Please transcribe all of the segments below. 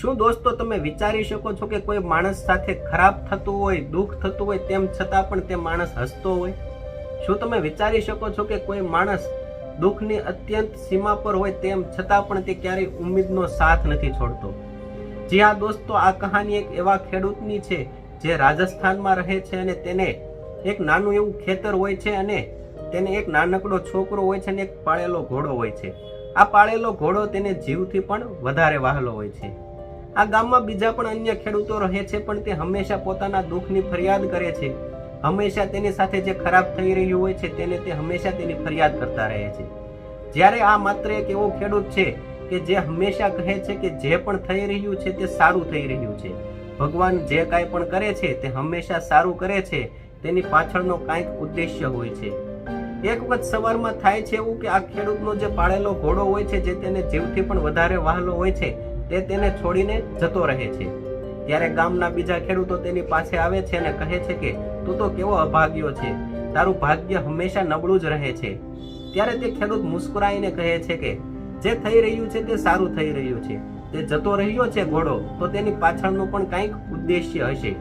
શું દોસ્તો તમે વિચારી શકો છો કે કોઈ માણસ સાથે ખરાબ થતું હોય, દુઃખ થતું હોય, તેમ છતાં પણ તે માણસ હસતો હોય? શું તમે વિચારી શકો છો કે કોઈ માણસ દુઃખની અત્યંત સીમા પર હોય, તેમ છતાં પણ તે ક્યારેય ઉમ્મીદનો સાથ નથી છોડતો? જી હા દોસ્તો, આ કહાની એક એવા ખેડૂતની છે જે રાજસ્થાનમાં રહે છે અને તેને એક નાનું એવું ખેતર હોય છે અને તેને એક નાનકડો છોકરો હોય છે અને એક પાળેલો ઘોડો હોય છે. આ પાળેલો ઘોડો તેને જીવથી પણ વધારે વહાલો હોય છે. આ ગામમાં બીજા પણ અન્ય ખેડૂતો રહે છે, પણ તે હંમેશા પોતાના દુઃખની ફરિયાદ કરે છે. હંમેશા તેની સાથે જે ખરાબ થઈ રહ્યું હોય છે, તેને તે હંમેશા તેની ફરિયાદ કરતા રહે છે. જ્યારે આ માત્ર એક એવો ખેડૂત છે કે જે હંમેશા કહે છે કે જે પણ થઈ રહ્યું છે, તે સારું થઈ રહ્યું છે. ભગવાન જે કાંઈ પણ કરે છે, તે હંમેશા સારું કરે છે. તેની પાછળનો કાંઈક ઉદ્દેશ્ય હોય છે. એક વખત સવારમાં થાય છે એવું કે આ ખેડૂતનો જે પાળેલો ઘોડો હોય છે, જે તેને જીવથી પણ વધારે વહાલો હોય છે તે તેને છોડીને જતો રહે છે. ત્યારે ગામના બીજા ખેડૂતો તેની પાસે આવે છે અને કહે છે કે, તું તો કેવો અભાગ્યો છે. તારું ભાગ્ય હંમેશા નબળું જ રહે છે. ત્યારે તે ખેડૂત મુસ્કુરાઈને કહે છે કે, જે થઈ રહ્યું છે તે સારું થઈ રહ્યું છે. તે જતો રહ્યો છે ઘોડો, તો તેની પાછળનું પણ કંઈક ઉદ્દેશ્ય હશે.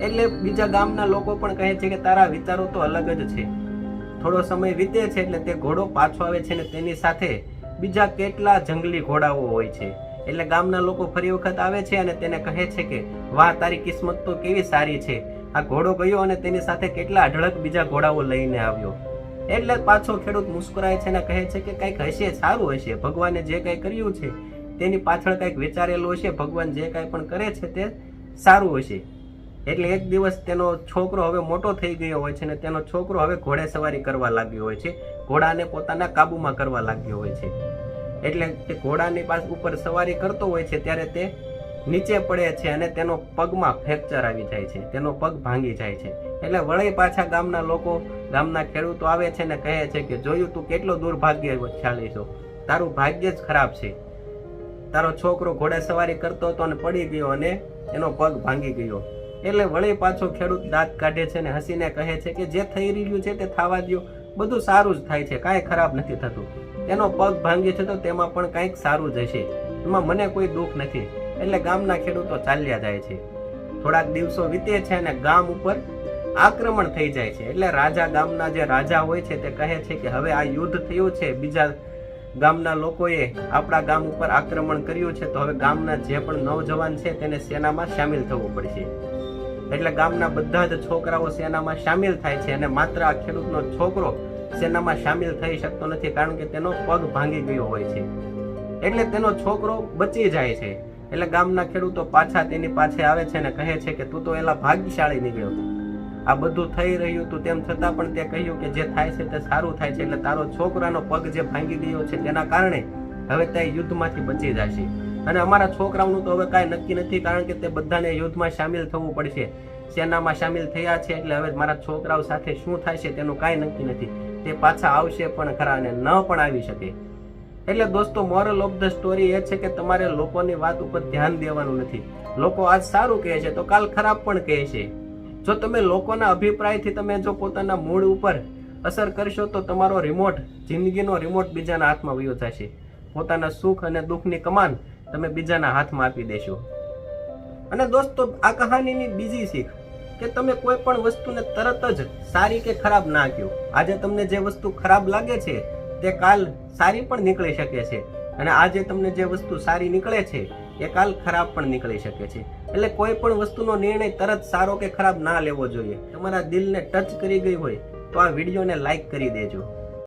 એટલે બીજા ગામના લોકો પણ કહે છે કે, તારા વિચારો તો અલગ જ છે. થોડો સમય વીતે છે એટલે તે ઘોડો પાછો આવે છે અને તેની સાથે બીજા કેટલા જંગલી ઘોડાઓ હોય છે. એટલે ગામના લોકો ફરી વખત આવે છે અને તેને કહે છે કે, વાહ, તારી કિસ્મત તો કેવી સારી છે. આ ઘોડો ગયો અને તેની સાથે કેટલા અઢળક બીજા ઘોડાઓ લઈને આવ્યો. એટલે પાછો ખેડૂત મુસ્કુરાય છે અને કહે છે કે, કંઈક હશે, સારું હશે. ભગવાને જે કંઈ કર્યું છે, તેની પાછળ કંઈક વિચારેલું હશે. ભગવાન જે કાંઈ પણ કરે છે તે સારું હશે. એટલે એક દિવસ તેનો છોકરો હવે મોટો થઈ ગયો હોય છે અને તેનો છોકરો હવે ઘોડે સવારી કરવા લાગ્યો હોય છે. ઘોડાને પોતાના કાબુમાં કરવા લાગ્યો હોય છે. એટલે તે ઘોડાની પાસ ઉપર સવારી કરતો હોય છે, ત્યારે તે નીચે પડે છે અને તેનો પગમાં ફ્રેક્ચર આવી જાય છે, તેનો પગ ભાંગી જાય છે. એટલે વળી પાછા ગામના લોકો, ગામના ખેડૂતો આવે છે ને કહે છે કે, જોયું, તું કેટલો દુર્ભાગ્યશાળી છો. તારું ભાગ્ય જ ખરાબ છે. તારો છોકરો ઘોડે સવારી કરતો હતો અને પડી ગયો અને એનો પગ ભાંગી ગયો. એટલે વળી પાછો ખેડૂત દાંત કાઢે છે અને હસીને કહે છે કે, જે થઈ રહ્યું છે તે થવા દો બધું સારું જ થાય છે. કાંઈ ખરાબ નથી થતું. તેનો પગ ભાંગે છે તો તેમાં પણ કંઈક સારું જશે. એમાં મને કોઈ દુઃખ નથી. એટલે ગામના ખેડૂતો ચાલ્યા જાય છે. થોડાક દિવસો વીતે છે અને ગામ ઉપર આક્રમણ થઈ જાય છે. એટલે રાજા ગામના જે રાજા હોય છે તે કહે છે કે હવે આ યુદ્ધ થયું છે. બીજા ગામના લોકોએ આપણા ગામ ઉપર આક્રમણ કર્યું છે તો હવે ગામના જે પણ નવજવાન છે તેને સેનામાં સામેલ થવું પડશે. એટલે ગામના બધા જ છોકરાઓ સેનામાં સામેલ થાય છે અને માત્ર આ ખેડૂતનો છોકરો સેનામાં સામેલ થઈ શકતો નથી કારણ કે તેનો પગ ભાંગી ગયો હોય છે. એટલે તેનો છોકરો બચી જાય છે. એટલે ગામના ખેડૂતો પાછા તેની પાસે આવે છે અને કહે છે કે તું તો એલા ભાગ્યશાળી નીકળ્યો. આ બધું થઈ રહ્યું હતું તેમ છતાં પણ તે કહ્યું કે જે થાય છે તે સારું થાય છે. એટલે તારો છોકરાનો પગ જે ભાંગી ગયો છે તેના કારણે હવે તે યુદ્ધમાંથી બચી જશે. અને અમારા છોકરાઓનું તો હવે કાંઈ નક્કી નથી કારણ કે તે બધાને યુદ્ધમાં સામેલ થવું પડશે. સેનામાં સામેલ થયા છે એટલે હવે મારા છોકરાઓ સાથે શું છે તેનું કાંઈ નક્કી નથી. તે પાછા આવશે પણ ખરા અને ન પણ આવી શકે. એટલે દોસ્તો મોરલ ઓફ ધ સ્ટોરી એ છે કે તમારે લોકોની વાત ઉપર ધ્યાન દેવાનું નથી. લોકો આજ સારું કહે છે તો કાલ ખરાબ પણ કહે છે. જો તમે લોકોના અભિપ્રાયથી તમે જો પોતાના મૂળ ઉપર અસર કરશો તો તમારો રિમોટ જિંદગીનો રિમોટ બીજાના હાથમાં વયો થશે પોતાના સુખ અને દુઃખની કમાન તમે બીજાના હાથમાં આપી દેશો. અને દોસ્તો, આ કહાનીની બીજી શીખ કે તમે કોઈ પણ વસ્તુને તરત જ સારી કે ખરાબ ના કહો. આજે તમને જે વસ્તુ ખરાબ લાગે છે, તે કાલ સારી પણ નીકળી શકે છે. અને આજે તમને જે વસ્તુ સારી નીકળે છે, એ કાલ ખરાબ પણ નીકળી શકે છે. એટલે કોઈ પણ વસ્તુનો નિર્ણય તરત સારો કે ખરાબ ના લેવો જોઈએ. તમારા દિલને ટચ કરી ગઈ હોય, તો આ વિડીયોને લાઈક કરી દેજો.